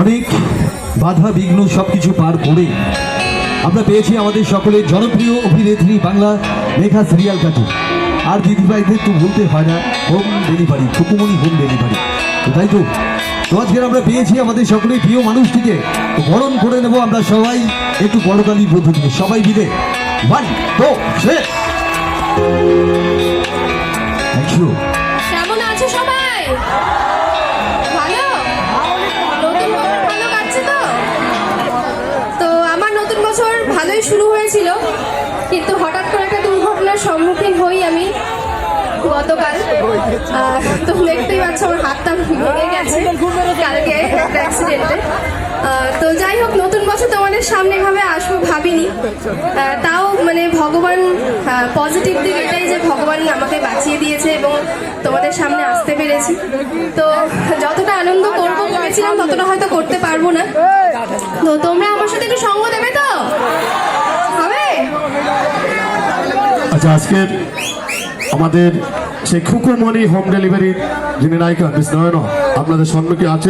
বাধা, বিঘ্ন সব কিছু পার করে আমরা পেয়েছি আমাদের সকলের জনপ্রিয় অভিনেত্রী বাংলা লেখা সিরিয়াল কাটু আর দিদিভাইদের তো বলতে হয় না হোম ডেলিভারি খুকুমনি হোম ডেলিভারি তো তাই তো? তো আজকের আমরা পেয়েছি আমাদের সকলের প্রিয় মানুষটিকে। তো বরণ করে নেব আমরা সবাই একটু বড়কালী পদ্ধতিতে। সবাই মিলে ওয়ান টু থ্রি একশো কেমন কিন্তু হঠাৎ করে একটা দুর্ঘটনার সম্মুখীন হই আমি গতকাল। তো দেখতেই পাচ্ছ আমার হাতটা ভেঙে গেছে কালকে একটা অ্যাক্সিডেন্টে তো যাই হোক, নতুন বছর তোমাদের সামনে ভাবে আসব ভাবিনি। তাও মানে ভগবান পজিটিভ দিক এটাই যে ভগবান আমাকে বাঁচিয়ে দিয়েছে এবং তোমাদের সামনে আসতে পেরেছি। তো যতটা আনন্দ করব ভেবেছিলাম, ততটা হয়তো করতে পারব না। তো তোমরা আমার সাথে একটু সঙ্গ আচ্ছা আজকের আমাদের সেই খুকুমণি হোম ডেলিভারি যিনি নায়িকা বিষ্ণয়ন আপনাদের সম্মুখে আছে।